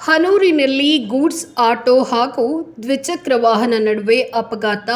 ಹನೂರಿನಲ್ಲಿ goods auto ಹಾಗೂ ದ್ವಿಚಕ್ರ ವಾಹನ ನಡುವೆ ಅಪಘಾತ,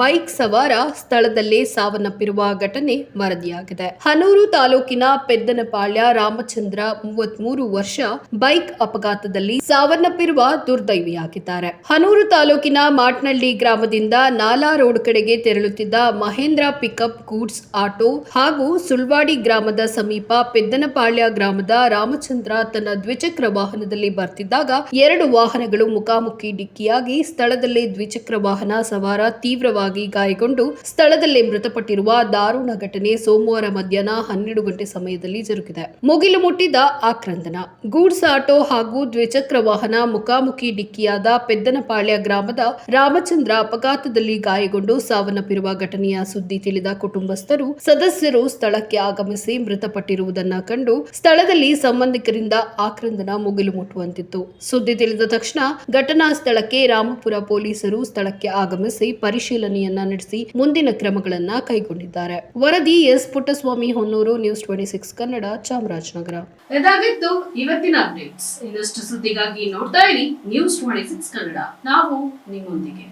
ಬೈಕ್ ಸವಾರ ಸ್ಥಳದಲ್ಲೇ ಸಾವನ್ನಪ್ಪಿರುವ ಘಟನೆ ವರದಿಯಾಗಿದೆ. ಹನೂರು ತಾಲೂಕಿನ ಪೆದ್ದನಪಾಳ್ಯ ರಾಮಚಂದ್ರ ಮೂವತ್ಮೂರು ವರ್ಷ ಬೈಕ್ ಅಪಘಾತದಲ್ಲಿ ಸಾವನ್ನಪ್ಪಿರುವ ದುರ್ದೈವಿಯಾಗಿದ್ದಾರೆ. ಹನೂರು ತಾಲೂಕಿನ ಮಾಟ್ನಳ್ಳಿ ಗ್ರಾಮದಿಂದ ನಾಲಾ ರೋಡ್ ಕಡೆಗೆ ತೆರಳುತ್ತಿದ್ದ ಮಹೇಂದ್ರ ಪಿಕಪ್ ಗೂಡ್ಸ್ ಆಟೋ ಹಾಗೂ ಸುಳ್ವಾಡಿ ಗ್ರಾಮದ ಸಮೀಪ ಪೆದ್ದನಪಾಳ್ಯ ಗ್ರಾಮದ ರಾಮಚಂದ್ರ ತನ್ನ ದ್ವಿಚಕ್ರ ವಾಹನದಲ್ಲಿ ಬರ್ತಿದ್ದಾಗ ಎರಡು ವಾಹನಗಳು ಮುಖಾಮುಖಿ ಡಿಕ್ಕಿಯಾಗಿ ಸ್ಥಳದಲ್ಲೇ ದ್ವಿಚಕ್ರ ವಾಹನ ಸವಾರ ತೀವ್ರವಾಗಿ ಗಾಯಗೊಂಡು ಸ್ಥಳದಲ್ಲೇ ಮೃತಪಟ್ಟಿರುವ ದಾರುಣ ಘಟನೆ ಸೋಮವಾರ ಮಧ್ಯಾಹ್ನ ಹನ್ನೆರಡು ಗಂಟೆ ಸಮಯದಲ್ಲಿ ಜರುಗಿದೆ. ಮುಗಿಲು ಮುಟ್ಟಿದ ಆಕ್ರಂದನ. ಗೂಡ್ಸ್ ಆಟೋ ಹಾಗೂ ದ್ವಿಚಕ್ರ ವಾಹನ ಮುಖಾಮುಖಿ ಡಿಕ್ಕಿಯಾದ ಪೆದ್ದನಪಾಳ್ಯ ಗ್ರಾಮದ ರಾಮಚಂದ್ರ ಅಪಘಾತದಲ್ಲಿ ಗಾಯಗೊಂಡು ಸಾವನ್ನಪ್ಪಿರುವ ಘಟನೆಯ ಸುದ್ದಿ ತಿಳಿದ ಕುಟುಂಬಸ್ಥರು, ಸದಸ್ಯರು ಸ್ಥಳಕ್ಕೆ ಆಗಮಿಸಿ ಮೃತಪಟ್ಟಿರುವುದನ್ನ ಕಂಡು ಸ್ಥಳದಲ್ಲಿ ಸಂಬಂಧಿಕರಿಂದ ಆಕ್ರಂದನ ಮುಗಿಲು ಮುಟ್ಟುವಂತಿತ್ತು. ಸುದ್ದಿ ತಿಳಿದ ತಕ್ಷಣ ಘಟನಾ ಸ್ಥಳಕ್ಕೆ ರಾಮಪುರ ಪೊಲೀಸರು ಸ್ಥಳಕ್ಕೆ ಆಗಮಿಸಿ ಪರಿಶೀಲನೆಯನ್ನ ನಡೆಸಿ ಮುಂದಿನ ಕ್ರಮಗಳನ್ನ ಕೈಗೊಂಡಿದ್ದಾರೆ. ವರದಿ S. Puttaswamy, Honnur, news twenty six Kannada, Chamarajanagar. ಇದಾಗಿತ್ತು ಇವತ್ತಿನ ಅಪ್ಡೇಟ್ಸ್. ಇನ್ನಷ್ಟು ಸುದ್ದಿಗಾಗಿ ನೋಡ್ತಾ ಇರಿ ನ್ಯೂಸ್ ಟ್ವೆಂಟಿ ಸಿಕ್ಸ್ ಕನ್ನಡ. ನಾವು ನಿಮ್ಮೊಂದಿಗೆ.